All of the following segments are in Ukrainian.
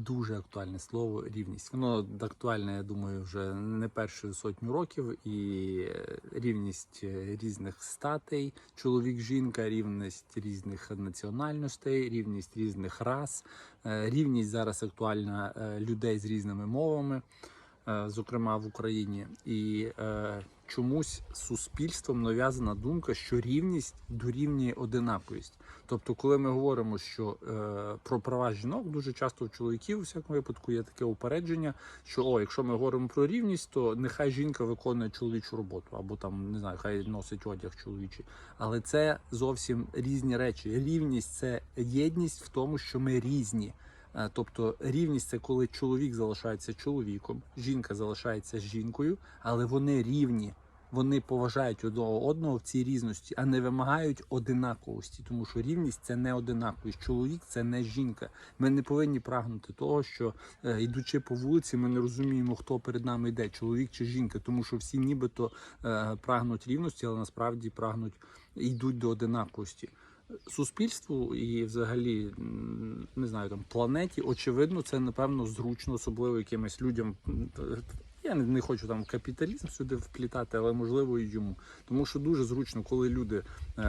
дуже актуальне слово рівність. Воно актуальне, я думаю, вже не першу сотню років. І е, рівність е, різних статей, чоловік-жінка, рівність різних національностей, рівність різних рас, Е, рівність зараз актуальна людей з різними мовами, зокрема в Україні. І е, чомусь суспільством нав'язана думка, що рівність дорівнює одинаковість. Тобто, коли ми говоримо, що е, про права жінок, дуже часто у чоловіків у всякому випадку є таке упередження, що о, якщо ми говоримо про рівність, то нехай жінка виконує чоловічу роботу, або там не знаю, хай носить одяг чоловічий. Але це зовсім різні речі. Рівність це єдність в тому, що ми різні. Е, Тобто рівність це коли чоловік залишається чоловіком, жінка залишається жінкою, але вони рівні. Вони поважають одного одного в цій різності, а не вимагають одинаковості, тому що рівність це не одинаковість. Чоловік це не жінка. Ми не повинні прагнути того, що е, йдучи по вулиці, ми не розуміємо, хто перед нами йде, чоловік чи жінка, тому що всі нібито е, прагнуть рівності, але насправді прагнуть йдуть до одинаковості. Суспільству і, взагалі, не знаю, там планеті, очевидно, це напевно зручно, особливо якимось людям. Я не, не хочу там капіталізм сюди вплітати, але можливо і йому. Тому що дуже зручно, коли люди е,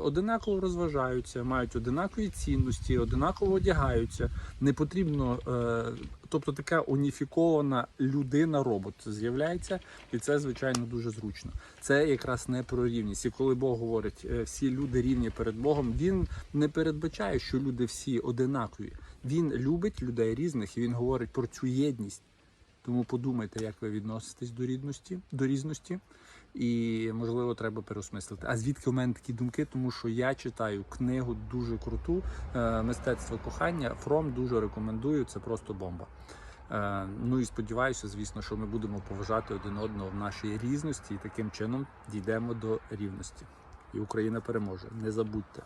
одинаково розважаються, мають одинакові цінності, одинаково одягаються. Не потрібно, е, тобто така уніфікована людина-робот з'являється, і це звичайно дуже зручно. Це якраз не про рівність. І коли Бог говорить, е, всі люди рівні перед Богом, він не передбачає, що люди всі одинакові. Він любить людей різних, і він говорить про цю єдність. Тому подумайте, як ви відноситесь до рідності, до різності, і можливо треба переосмислити. А звідки у мене такі думки? Тому що я читаю книгу дуже круту е, мистецтво кохання. Фром дуже рекомендую. Це просто бомба. Е, ну і сподіваюся, звісно, що ми будемо поважати один одного в нашій різності, і таким чином дійдемо до рівності. І Україна переможе. Не забудьте.